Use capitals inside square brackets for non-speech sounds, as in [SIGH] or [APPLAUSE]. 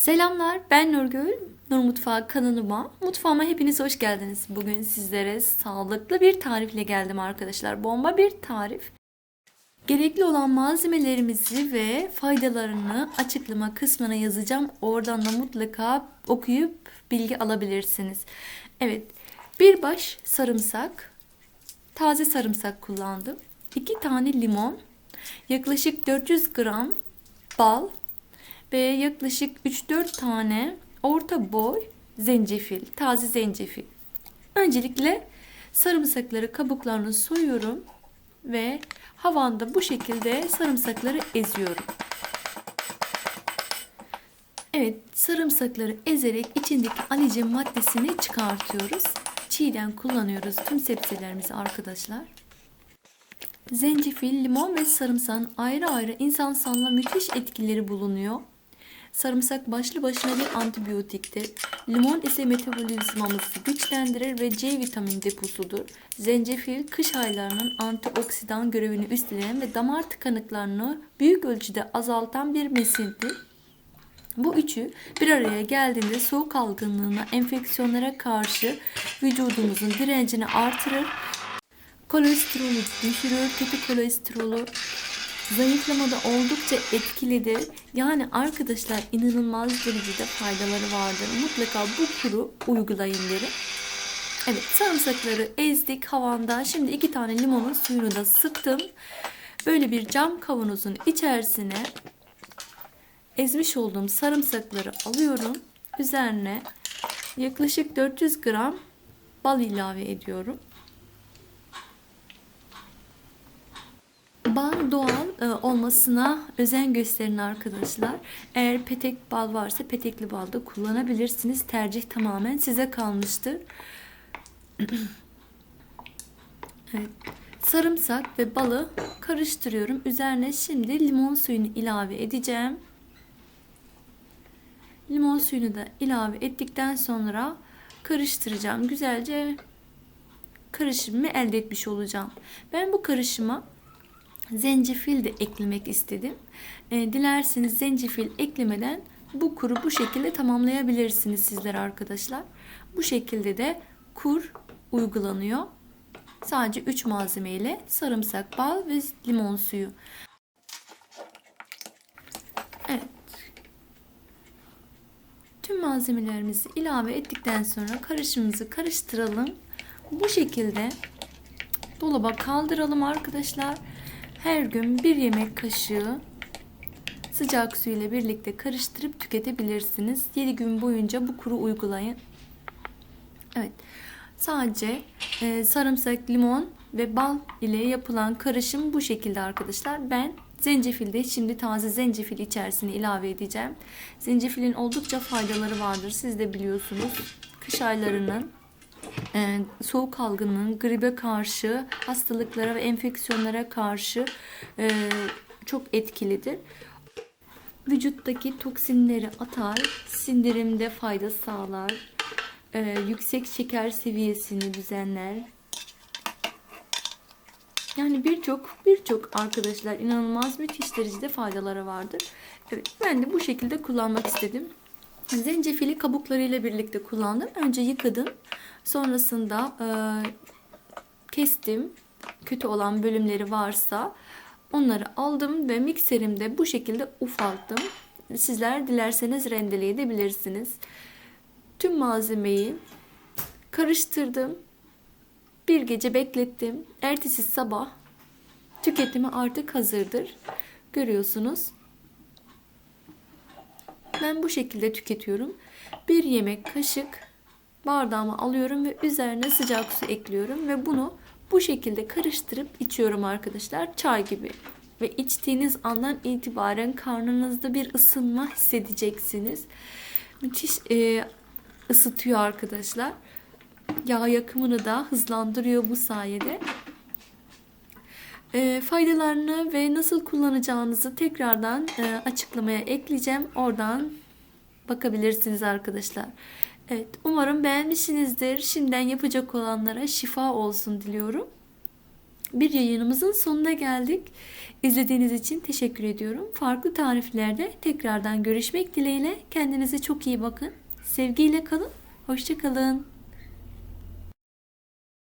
Selamlar, ben Nurgül. Nur Mutfağı kanalıma, mutfağıma hepiniz hoş geldiniz. Bugün sizlere sağlıklı bir tarifle geldim arkadaşlar. Bomba bir tarif. Gerekli olan malzemelerimizi ve faydalarını açıklama kısmına yazacağım. Oradan da mutlaka okuyup bilgi alabilirsiniz. Evet, bir baş sarımsak, taze sarımsak kullandım. 2 tane limon, yaklaşık 400 gram bal, ve yaklaşık 3-4 tane orta boy zencefil, taze zencefil. Öncelikle sarımsakları kabuklarını soyuyorum ve havanda bu şekilde sarımsakları eziyorum. Evet, sarımsakları ezerek içindeki alicin maddesini çıkartıyoruz. Çiğden kullanıyoruz tüm sebzelerimizi arkadaşlar. Zencefil, limon ve sarımsağın ayrı ayrı insan sağlığına müthiş etkileri bulunuyor. Sarımsak başlı başına bir antibiyotiktir. Limon ise metabolizmamızı güçlendirir ve C vitamin deposudur. Zencefil kış aylarının antioksidan görevini üstlenen ve damar tıkanıklarını büyük ölçüde azaltan bir mesindir. Bu üçü bir araya geldiğinde soğuk algınlığına, enfeksiyonlara karşı vücudumuzun direncini artırır, kolesterolü düşürür, kötü kolesterolü zayıflamada oldukça etkilidir. Yani arkadaşlar inanılmaz derecede faydaları vardır. Mutlaka bu kuru uygulayın derim. Evet sarımsakları ezdik havanda. Şimdi iki tane limonun suyunu da sıktım. Böyle bir cam kavanozun içerisine ezmiş olduğum sarımsakları alıyorum. Üzerine yaklaşık 400 gram bal ilave ediyorum. Bal doğal e, olmasına özen gösterin arkadaşlar. Eğer petek bal varsa petekli bal da kullanabilirsiniz. Tercih tamamen size kalmıştır. [CLEARS THROAT] evet. Sarımsak ve balı karıştırıyorum. Üzerine şimdi limon suyunu ilave edeceğim. Limon suyunu da ilave ettikten sonra karıştıracağım. Güzelce karışımı elde etmiş olacağım. Ben bu karışıma zencefil de eklemek istedim. E, dilerseniz zencefil eklemeden bu kuru bu şekilde tamamlayabilirsiniz sizler arkadaşlar. Bu şekilde de kur uygulanıyor. Sadece 3 malzeme ile sarımsak, bal ve limon suyu. Evet. Tüm malzemelerimizi ilave ettikten sonra karışımımızı karıştıralım. Bu şekilde dolaba kaldıralım arkadaşlar. Her gün bir yemek kaşığı sıcak su ile birlikte karıştırıp tüketebilirsiniz. 7 gün boyunca bu kuru uygulayın. Evet. Sadece e, sarımsak, limon ve bal ile yapılan karışım bu şekilde arkadaşlar. Ben zencefilde şimdi taze zencefil içerisine ilave edeceğim. Zencefilin oldukça faydaları vardır. Siz de biliyorsunuz. Kış aylarının e, soğuk algınlığın gribe karşı, hastalıklara ve enfeksiyonlara karşı e, çok etkilidir. Vücuttaki toksinleri atar, sindirimde fayda sağlar, e, yüksek şeker seviyesini düzenler. Yani birçok birçok arkadaşlar inanılmaz müthiş derecede faydaları vardır. Evet ben de bu şekilde kullanmak istedim. Zencefili kabuklarıyla birlikte kullandım. Önce yıkadım. Sonrasında e, kestim. Kötü olan bölümleri varsa onları aldım ve mikserimde bu şekilde ufalttım. Sizler dilerseniz rendeleyebilirsiniz. Tüm malzemeyi karıştırdım. Bir gece beklettim. Ertesi sabah tüketimi artık hazırdır. Görüyorsunuz. Ben bu şekilde tüketiyorum. Bir yemek kaşık bardağıma alıyorum ve üzerine sıcak su ekliyorum ve bunu bu şekilde karıştırıp içiyorum arkadaşlar. Çay gibi. Ve içtiğiniz andan itibaren karnınızda bir ısınma hissedeceksiniz. Müthiş e, ısıtıyor arkadaşlar. Yağ yakımını da hızlandırıyor bu sayede. E, faydalarını ve nasıl kullanacağınızı tekrardan e, açıklamaya ekleyeceğim. Oradan bakabilirsiniz arkadaşlar. Evet, umarım beğenmişsinizdir. Şimdiden yapacak olanlara şifa olsun diliyorum. bir yayınımızın sonuna geldik. İzlediğiniz için teşekkür ediyorum. Farklı tariflerde tekrardan görüşmek dileğiyle. Kendinize çok iyi bakın. Sevgiyle kalın. Hoşçakalın.